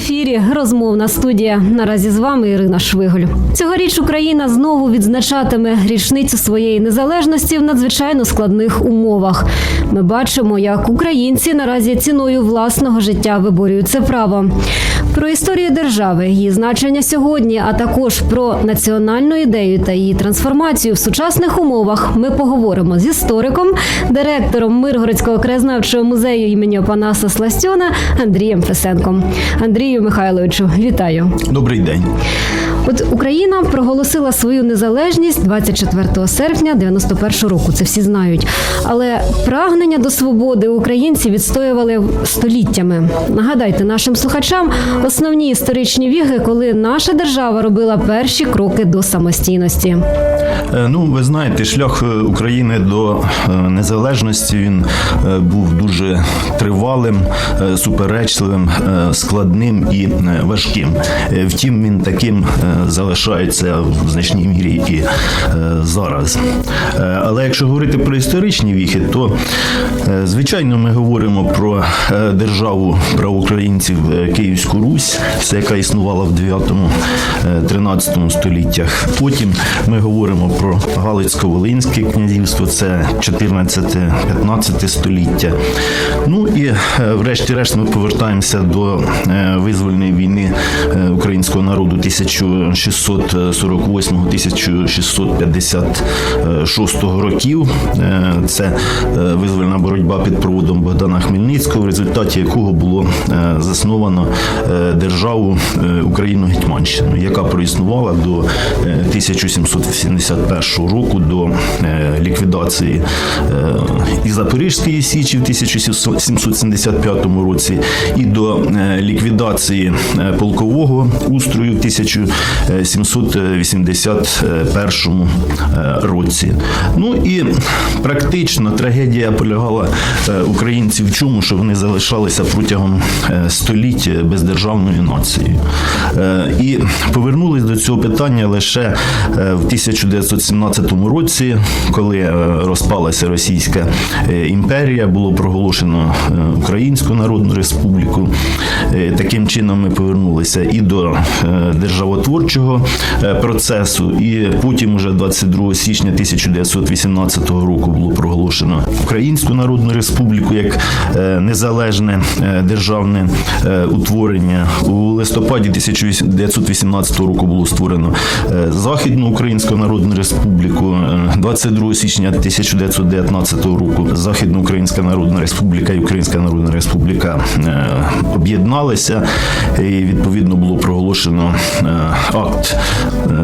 ефірі розмовна студія. Наразі з вами Ірина Швиголь. Цьогоріч Україна знову відзначатиме річницю своєї незалежності в надзвичайно складних умовах. Ми бачимо, як українці наразі ціною власного життя виборюють це право. Про історію держави, її значення сьогодні, а також про національну ідею та її трансформацію в сучасних умовах. Ми поговоримо з істориком, директором Миргородського краєзнавчого музею імені Опанаса Сластьона Андрієм Фесенком. Андрію Михайловичу, вітаю. Добрий день. От Україна проголосила свою незалежність 24 серпня 91 року. Це всі знають. Але прагнення до свободи українці відстоювали століттями. Нагадайте нашим слухачам основні історичні віги, коли наша держава робила перші кроки до самостійності. Е, Ну, ви знаєте, шлях е, України до е, незалежності він був дуже тривалим, суперечливим, складним і важким. Втім, він таким залишається в значній мірі і е, зараз. Е, Але якщо говорити про історичні віхи, то е, звичайно ми говоримо про державу правоукраїнців Київську Русь, це яка існувала в 9-13 століттях. Потім ми говоримо про Галицько-Волинське князівство, це 14-15 століття. Ну і врешті-решт ми повертаємося до визвольної війни українського народу 648-1656 е, років. Е, це е, визвольна боротьба під проводом Богдана Хмельницького, в результаті якого було засновано державу україну гетьманщину яка проіснувала до 1771 року до ліквідації і Запорізької січі в 1775 році, і до ліквідації полкового устрою в 1775 Е, 781 е, році. Ну і практично трагедія полягала е, українців в чому, що вони залишалися протягом століть бездержавною нації. І повернулись до цього питання лише в 1917 році, коли розпалася Російська імперія, було проголошено Українську Народну Республіку. Таким чином ми повернулися і до державотворчості, державотворчого е, процесу, і потім, уже 22 січня 1918 року, було проголошено Українську Народну Республіку як е, незалежне е, державне утворення. У листопаді 1918 року було створено Західну Українську Народну Республіку. Е, 22 січня 1919 року Західноукраїнська Народна Республіка і Українська Народна Республіка об'єдналися, і відповідно було проголошено акт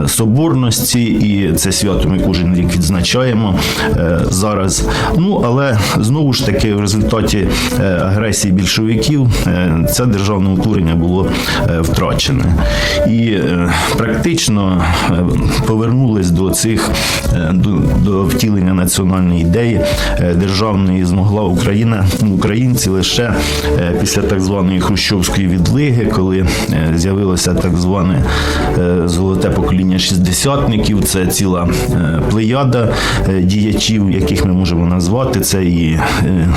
е, соборності, і це свято ми кожен рік відзначаємо е, зараз. Ну але знову ж таки, в результаті е, агресії більшовиків це державне утворення було втрачене. І практично повернулись до цих до, до втілення національної ідеї державної змогла Україна, українці лише після так званої хрущовської відлиги, коли з'явилося так зване золоте покоління шістдесятників. Це ціла е, плеяда е, діячів, яких ми можемо назвати. Це і е,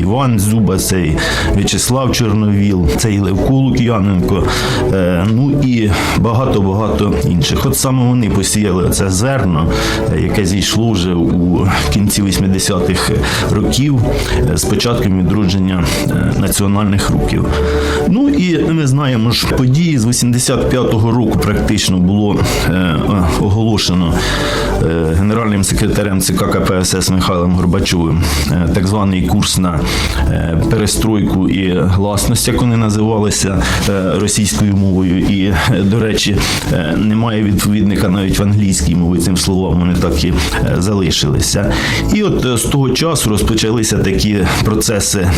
Іван Зуба, це і В'ячеслав Чорновіл, це і Левко Лук'яненко, е, ну і багато-багато інших. От саме вони посіяли це зерно, е, яке зійшло вже у кінці 80-х років е, з початком відродження е, національних рухів. Ну і ми знаємо ж події з 85-го року практично було е, оголошено е, генеральним секретарем ЦК КПСС Михайлом Горбачовим е, так званий курс на перестройку і гласність, як вони називалися російською мовою. І, до речі, немає відповідника навіть в англійській мові цим словам, вони так і залишилися. І от з того часу розпочалися такі процеси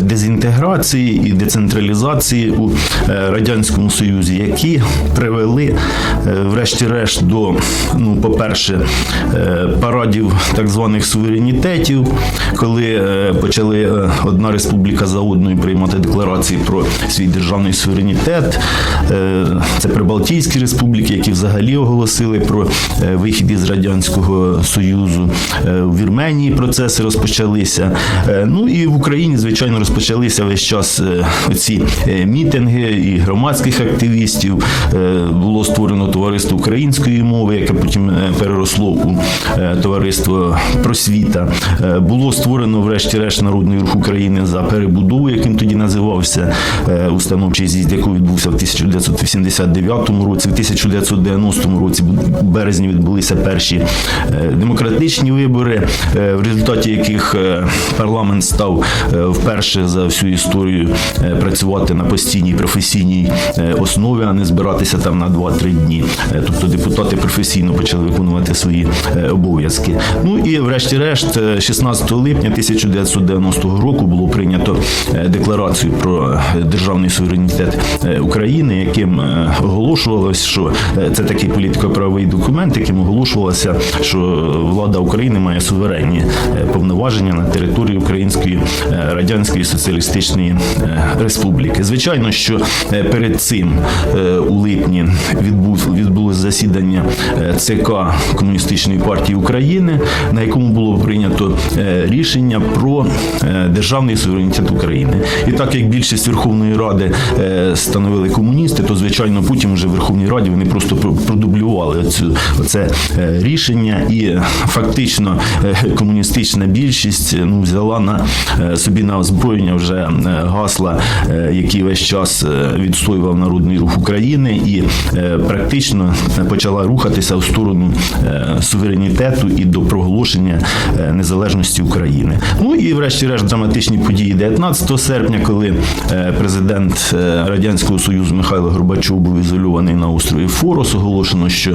дезінтеграції і децентралізації у радянському союзі, які привели дійшли, е, врешті-решт, до, ну, по-перше, е, парадів так званих суверенітетів, коли е, почали одна республіка за одною приймати декларації про свій державний суверенітет. Це Прибалтійські республіки, які взагалі оголосили про вихід із Радянського Союзу. У Вірменії процеси розпочалися. Ну і в Україні, звичайно, розпочалися весь час е, мітинги і громадських активістів. Було створено товариство української мови, яке потім е, переросло у е, товариство просвіта. Е, Було створено, врешті-решт, Народний рух України за перебудову, яким тоді називався установчий з'їзд, який відбувся в 1989 році. В 1990 році в березні відбулися перші демократичні вибори, в результаті яких парламент став вперше за всю історію працювати на постійній професійній основі, а не збиратися там на 2-3 дні. Е, Тобто депутати професійно почали виконувати свої е, обов'язки. Ну і врешті-решт, е, 16 липня 1990 року було прийнято е, декларацію про е, державний суверенітет е, України, яким е, оголошувалось, що е, це такий політико-правовий документ, яким оголошувалося, що влада України має суверенні е, повноваження на території Української е, Радянської Соціалістичної е, Республіки. Звичайно, що е, перед цим е, у липні відбув відбулось засідання е, ЦК Комуністичної партії України, на якому було прийнято е, рішення про е, державний суверенітет України. І так як більшість Верховної Ради становили комуністи, то звичайно потім вже в Верховній Раді вони просто про- продублювали цю оце е, рішення, і фактично комуністична більшість ну взяла на собі на озброєння вже гасла, які весь час відстоював народний рух України, і практично почала рухатися в сторону е, суверенітету і до проголошення е, незалежності України. Ну і врешті-решт драматичні події 19 серпня, коли е, президент е, радянського союзу Михайло Горбачов був ізольований на острові Форос, оголошено, що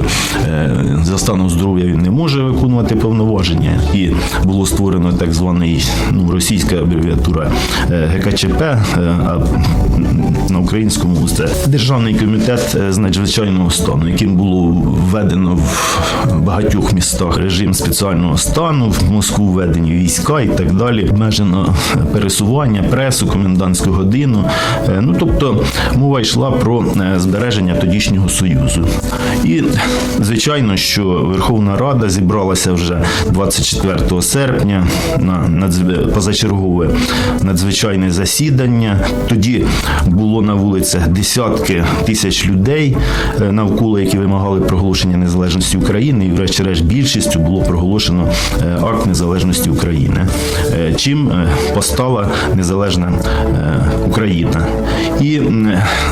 е, за станом здоров'я він не може виконувати повноваження, і було створено так званий ну, російська абревіатура е, ГКЧП, е, а на українському це Державний комітет е, з надзвичайного стану, яким було введено в багатьох містах режим спеціального стану, в Москву введені війська і так далі. Обмежено пересування, пресу, комендантську годину. Е, Ну тобто мова йшла про е, збереження тодішнього союзу. І звичайно, що Верховна Рада зібралася вже 24 серпня на позачергове надзвичайне засідання. Тоді було на вулицях десятки тисяч людей навколо, які вимагали проголошення незалежності України, і, врешті-решт, більшістю було проголошено е, акт незалежності України, е, чим е, постала незалежна е, Україна. І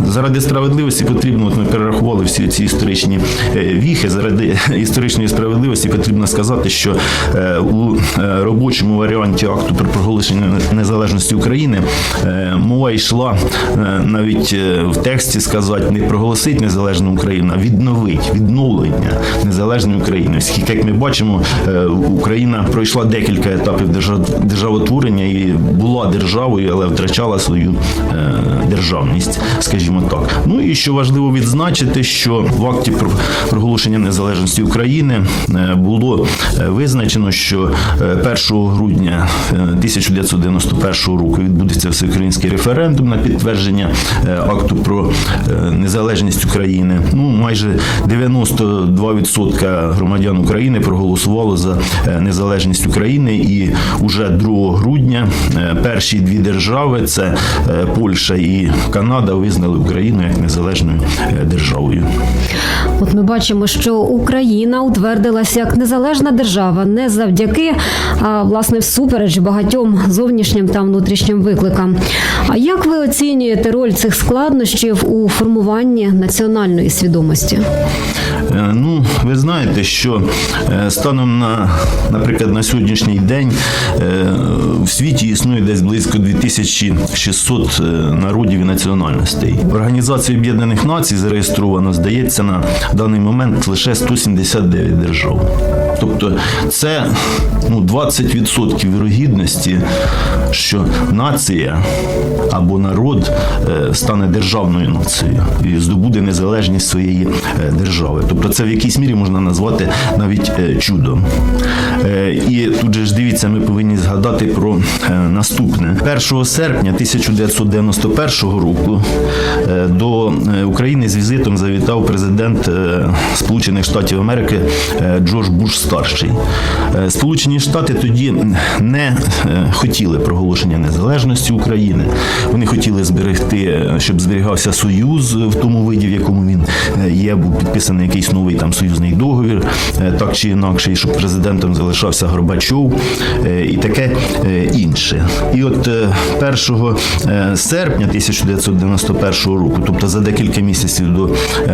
заради справедливості потрібно, от ми перерахували всі ці історичні е, віхи. Заради історичної справедливості потрібно сказати, що е, у е, робочому варіанті акту про проголошення незалежності України е, мова йшла е, навіть е, в тексті сказати не проголосить незалежну Україну, а відновить відновлення незалежної України. Оскільки, як ми бачимо, е, Україна пройшла декілька етапів держав- державотворення і була державою, але втрачала свою е, державність, скажімо так. Ну і що важливо відзначити, що в акті про проголошення незалежності України е, було визначено, що е, 1 грудня е, 1991 року відбудеться всеукраїнський референдум на підтвердження акту про незалежність України. Ну майже 92% громадян України проголосувало за е, незалежність України, і уже 2 грудня е, перші дві держави це е, Польща і Канада визнали Україну як незалежною державою. От ми бачимо, що Україна утвердилася як незалежна держава не завдяки, а власне всупереч багатьом зовнішнім та внутрішнім викликам. А як ви оцінюєте роль цих складнощів у формуванні національної свідомості? Е, Ну, ви знаєте, що е, станом на, наприклад, на сьогоднішній день е, в світі існує десь близько 2600 е, народів і національностей. В Організації Об'єднаних Націй зареєстровано, здається, на даний момент лише 179 держав. Тобто це ну, 20% вірогідності, що нація або народ стане державною нацією і здобуде незалежність своєї е, держави. Тобто, це в якійсь мірі можна назвати навіть е, чудом. Е, І тут же ж дивіться, ми повинні згадати про наступне 1 серпня 1991 року до України з візитом завітав президент Сполучених Штатів Америки Джордж Буш старший. Сполучені Штати тоді не хотіли проголошення незалежності України. Вони хотіли зберегти, щоб зберігався союз в тому виді, в якому він е, є. Був підписаний якийсь новий там союзний договір, е, так чи інакше, і щоб президентом залишався Горбачов е, і таке інше. І от е, 1 е, серпня 1991 року, тобто за декілька місяців до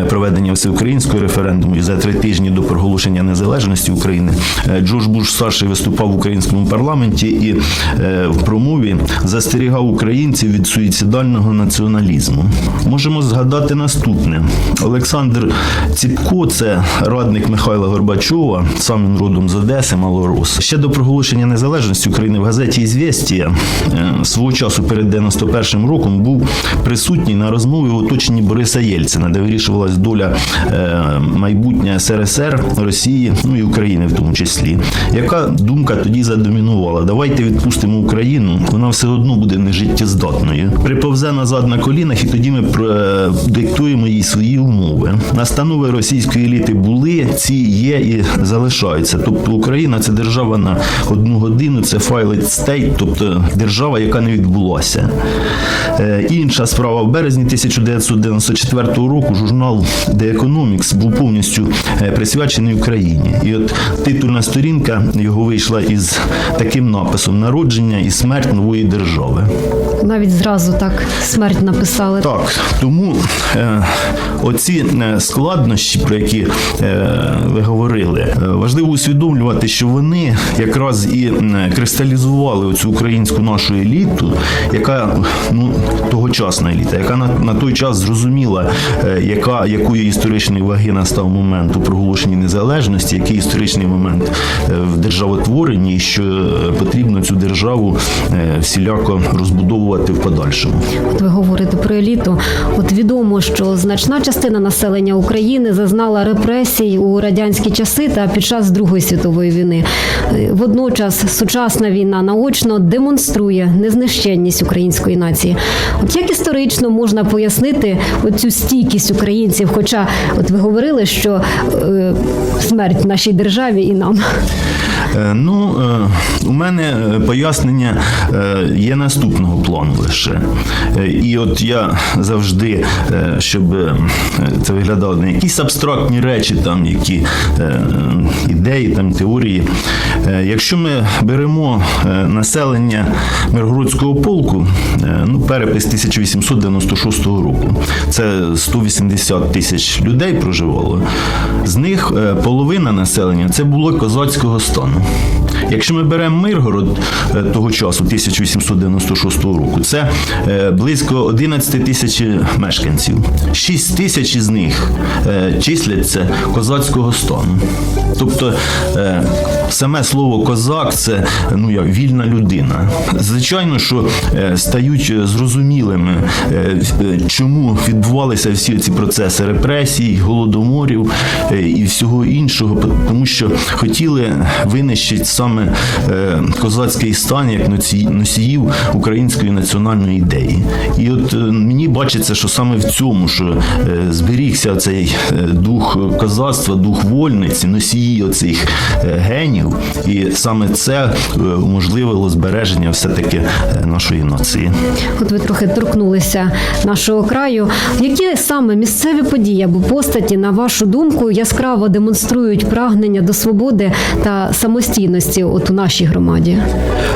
проведення всеукраїнського референдуму і за три тижні до проголошення незалежності України, Джордж Буш старший виступав в українському парламенті і в промові застерігав українців від суїцидального націоналізму. Можемо згадати наступне: Олександр Ціпко, це радник Михайла Горбачова, сам він родом з Одеси, малорос. Ще до проголошення незалежності України в газеті «Ізвєстія» е, свого часу перед 91 роком був присутній на розмові в оточенні Бориса Єльцина, де вирішувалась доля е, майбутнє СРСР, Росії, ну і України в тому числі. Яка думка тоді задомінувала? Давайте відпустимо Україну, вона все одно буде нежиттєздатною. Приповзе назад на колінах, і тоді ми е, диктуємо їй свої умови. Настанови російської еліти були, ці є і залишаються. Тобто Україна це держава на одну годину, це файлить стейт, тобто держава, яка не відбулася. Е, Інша справа в березні 1994 року журнал The Economics був повністю е, присвячений Україні. І от титульна сторінка його вийшла із таким написом Народження і смерть нової держави. Навіть зразу так смерть написали. Так, тому е, оці е, складнощі, про які е, ви говорили, е, важливо усвідомлювати, що вони якраз і кристалізували оцю українську нашу еліту, яка ну тогочасна еліта, яка на, на той час зрозуміла, яка якої історичної ваги настав момент у проголошенні незалежності, який історичний момент в державотворенні, і що потрібно цю державу всіляко розбудовувати в подальшому. От ви говорите про еліту. От відомо, що значна частина населення України зазнала репресій у радянські часи та під час Другої світової війни. Е, Водночас сучасна війна наочно демонструє незнищенність української нації. От як історично можна пояснити оцю стійкість українців? Хоча, от ви говорили, що е, смерть нашій державі і нам. Е, Ну, е, у мене пояснення є наступного плану лише. І от я завжди, щоб це виглядало не якісь абстрактні речі, там які е, ідеї, там теорії. Е, Якщо ми беремо е, населення Миргородського полку, е, ну, перепис 1896 року, це 180 тисяч людей проживало. З них е, половина населення це було козацького стану. Якщо ми беремо Миргород е, того часу, 1896 року, це е, близько 11 тисяч мешканців. 6 тисяч із них е, числяться козацького стану. Тобто саме слово козак це ну як вільна людина. Звичайно, що стають зрозумілими, чому відбувалися всі ці процеси репресій, голодоморів і всього іншого, тому що хотіли винищити саме е, козацький стан як носіїв української національної ідеї. І от е, мені бачиться, що саме в цьому, що е, зберігся цей дух козацтва, дух вольниці, носії оцих генів, і саме це уможливило збереження все-таки нашої нації. От ви трохи торкнулися нашого краю. Які саме місцеві події або постаті, на вашу думку, яскраво демонструють прагнення до свободи та самостійності от у нашій громаді?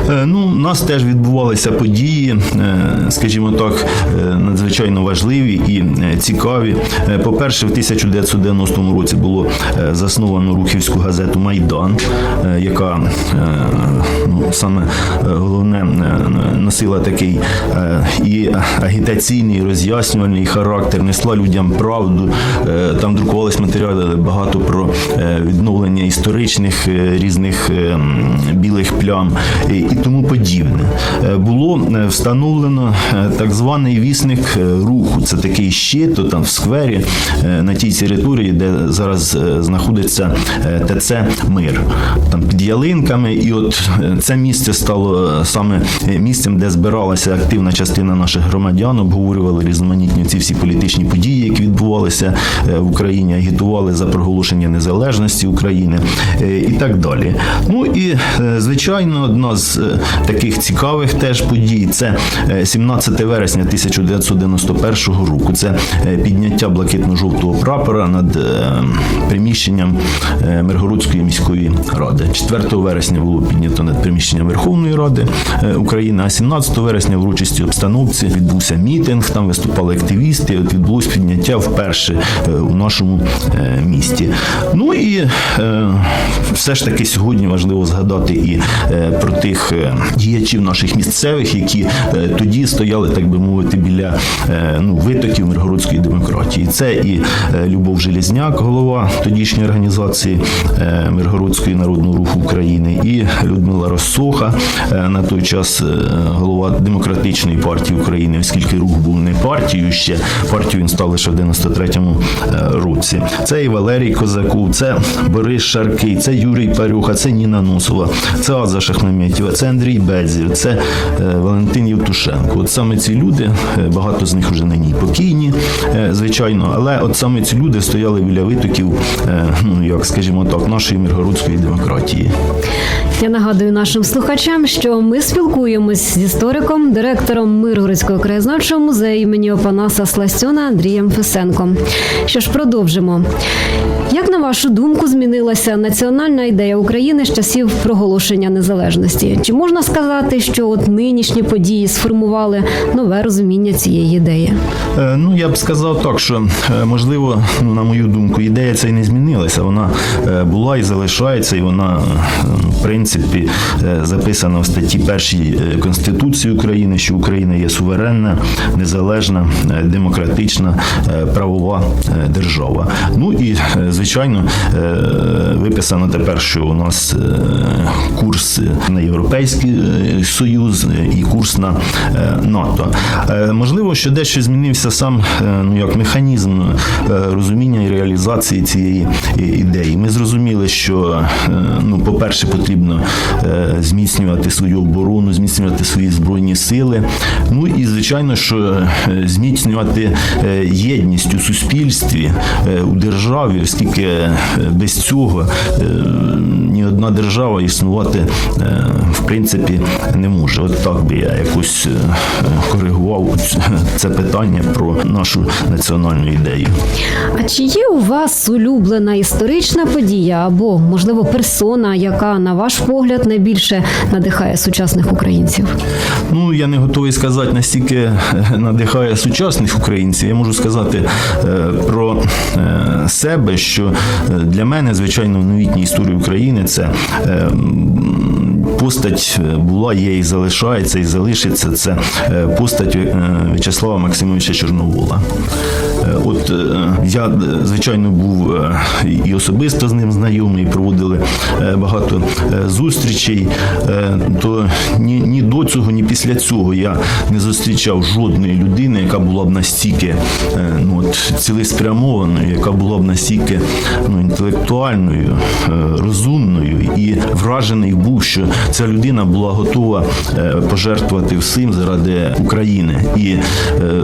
Е, Ну, у нас теж відбувалися події, е, скажімо так, е, надзвичайно важливі і цікаві. По-перше, в 1990 році було засновано рухівську газету Майдан, яка ну, саме головне носила такий і агітаційний, і роз'яснювальний характер, несла людям правду. Там друкувались матеріали багато про відновлення історичних різних білих плям і, тому подібне. Е, Було е, встановлено е, так званий вісник руху. Це такий щит, то там в сквері на тій території, де зараз знаходиться ТЦ Мир. Там під ялинками, і от це місце стало саме місцем, де збиралася активна частина наших громадян, обговорювали різноманітні ці всі політичні події, які відбувалися в Україні, агітували за проголошення незалежності України і так далі. Ну і е, звичайно, одна з е, таких цікавих теж подій це е, 17 вересня 1991 року. Це е, підняття блакитно-жовтого прапора над е, приміщенням е, Миргородської міської ради. 4 вересня було піднято над приміщенням Верховної Ради е, України, а 17 вересня в урочистій обстановці відбувся мітинг. Там виступали активісти. От відбулось підняття вперше е, у нашому е, місті. Ну і е, все ж таки сьогодні важливо згадати і е, про тих е, діячів наших місцевих, які е, тоді стояли, так би мовити, біля ну, витоків миргородської демократії. Це і Любов Железняк, голова тодішньої організації Миргородської народного руху України, і Людмила Росоха, на той час голова демократичної партії України, оскільки рух був не партією ще партію він став лише в 93-му е, році. Це і Валерій Козаков, це Борис Шаркий, це Юрій Парюха, це Ніна Носова, це Аза Шахмеметєва, це Андрій Бедзів, це е, Валентин Євтушенко. От саме ці люди, е, багато з них вже нині покійні, е, звичайно, але от саме ці люди стояли біля витоків, ну як скажімо так, нашої міргородської демократії. Я нагадую нашим слухачам, що ми спілкуємось з істориком, директором Миргородського краєзнавчого музею імені Опанаса Сластьона Андрієм Фесенком. Що ж, продовжимо. Як на вашу думку змінилася національна ідея України з часів проголошення незалежності? Чи можна сказати, що от нинішні події сформували нове розуміння цієї ідеї? Е, Ну, я б сказав так, що е, можливо, ну, на мою думку, ідея ця й не змінилася. Вона е, була і залишається, і вона, в принципі, записана в статті першій Конституції України, що Україна є суверенна, незалежна, демократична, правова держава. Ну і звичайно, виписано тепер, що у нас курс на Європейський е, Союз е, і курс на е, НАТО. Е, Можливо, що дещо змінився сам е, ну як механізм е, розуміння і реалізації цієї ідеї. Ми зрозуміли, що е, ну, по-перше, потрібно е, зміцнювати свою оборону, зміцнювати свої збройні сили. Ну і звичайно, що е, зміцнювати е, єдність у суспільстві, е, у державі, оскільки е, без цього е, ні одна держава існувати е, в принципі не може. От так би я якось е, коригував це питання про нашу національну ідею. А чи є у вас улюблена історична подія або, можливо, персона, яка, на ваш погляд, найбільше надихає сучасних українців? Ну я не готовий сказати настільки е, надихає сучасних українців. Я можу сказати про себе, що для мене, звичайно, в новітній історії України це Um, постать е, була, є і залишається, і залишиться. Це е, постать е, В'ячеслава Максимовича Чорновола. От я, звичайно, був і особисто з ним знайомий, проводили багато зустрічей. То ні, ні до цього, ні після цього я не зустрічав жодної людини, яка була б настільки ну, от, цілеспрямованою, яка була б настільки ну, інтелектуальною, розумною і вражений був, що ця людина була готова е, пожертвувати всім заради України. І е,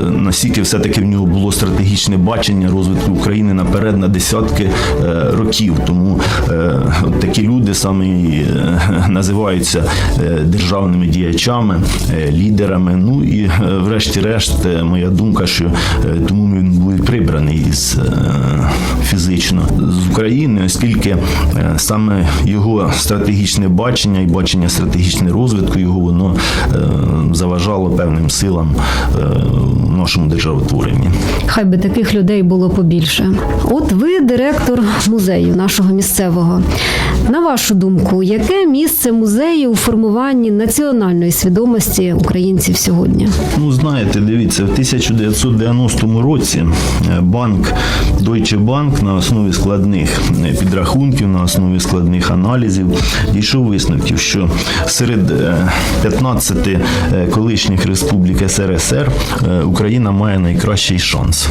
настільки все-таки в нього було стратегічне бачення розвитку України наперед на десятки е, років. Тому такі люди саме називаються державними діячами, лідерами. Ну і врешті-решт, моя думка, що тому він був прибраний із фізично з України, оскільки саме його стратегічне бачення і бачення стратегічного розвитку його воно е, заважало певним силам е, в нашому державотворенні. Хай би таких людей було побільше. От ви директор музею нашого місцевого. На вашу думку, яке місце музею у формуванні національної свідомості українців сьогодні? Ну, знаєте, дивіться, в 1990 році е, банк Deutsche Bank на основі складних підрахунків, на основі складних аналізів дійшов висновків, що серед е, 15 е, колишніх республік СРСР е, Україна має найкращий шанс.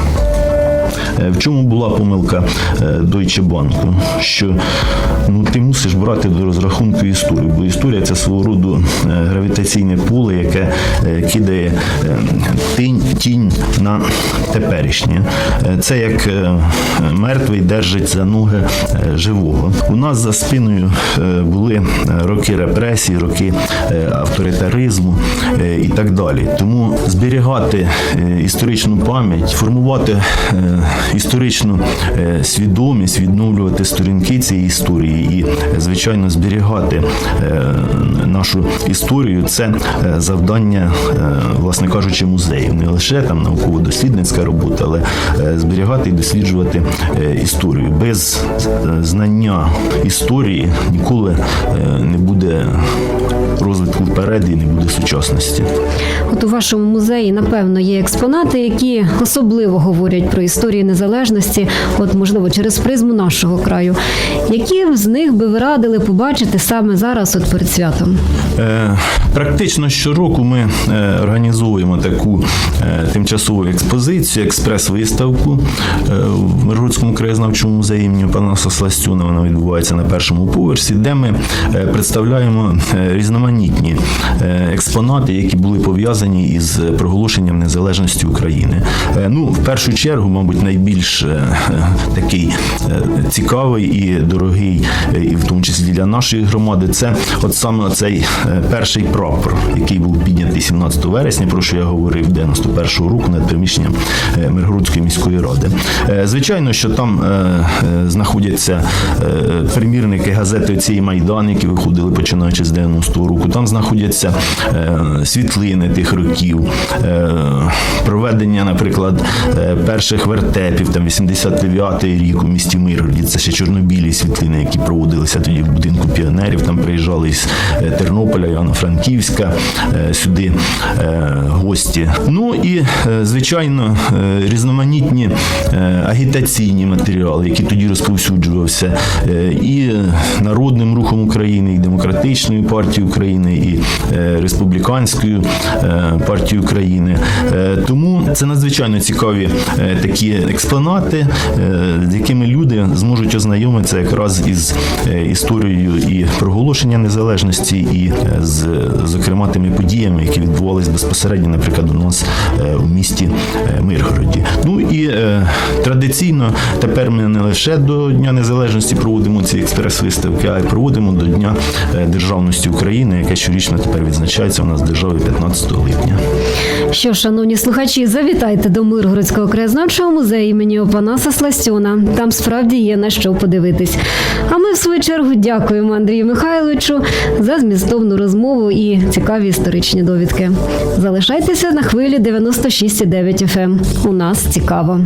Е, В чому була помилка е, Deutsche Bank? Що ну, ти мусиш брати до розрахунку історію, бо історія це свого роду е, гравітаційне поле, яке кидає тінь, на теперішнє. Це як мертвий держить за ноги живого. У нас за спиною були роки репресій, роки авторитаризму і так далі. Тому зберігати історичну пам'ять, формувати історичну е, свідомість, відновлювати сторінки цієї історії і, звичайно, зберігати е, нашу історію це е, завдання, власне кажучи, музеїв. Не лише там науково-дослідницька робота, але зберігати і досліджувати історію. Без знання історії ніколи не буде розвитку вперед і не буде сучасності. От у вашому музеї, напевно, є експонати, які особливо говорять про історію незалежності, от можливо через призму нашого краю. Які з них би ви радили побачити саме зараз, от перед святом? Е, Практично щороку ми е, організовуємо таку е, тимчасову експозицію, експрес-виставку е, в Миргородському краєзнавчому музеї імені Панаса Сластюна. Вона відбувається на першому поверсі, де ми представляємо е, різноманітні е, експонати, які були пов'язані із проголошенням незалежності України. Е, Ну, в першу чергу, мабуть, найбільш е, такий цікавий і дорогий, і в тому числі для нашої громади, це от саме цей перший прапор, який був піднятий 17 вересня, про що я говорив 91-го року над приміщенням Миргородської міської ради. Звичайно, що там знаходяться примірники газети цієї Майдан, які виходили починаючи з 90-го року. Там знаходяться е, світлини тих років, е, проведення, наприклад, е, перших вертепів, там 89-й рік у місті Миргороді. Це ще чорнобілі світлини, які проводилися тоді в будинку піонерів. Там приїжджали із Тернополя, Івано-Франківська сюди гості. Ну і звичайно різноманітні агітаційні матеріали, які тоді розповсюджувався і Народним рухом України, і Демократичною партією України, і е, Республіканською е, партією України. Е, Тому це надзвичайно цікаві такі експонати, з якими люди зможуть ознайомитися якраз із історією і проголошення незалежності, і з зокрема тими подіями, які відбувалися безпосередньо, наприклад, у нас у місті Миргороді. Ну і традиційно тепер ми не лише до Дня Незалежності проводимо ці експрес-виставки, а й проводимо до Дня державності України, яке щорічно тепер відзначається у нас в державі 15 липня. Що, шановні слухачі, завітайте до Миргородського краєзнавчого музею імені Опанаса Сластюна. Там справді є на що подивитись. А ми, в свою чергу, дякуємо Андрію Михайловичу за змістовну розмову і цікаві історичні довідки. Залишайтеся на хвилі 96,9 FM. У нас цікаво.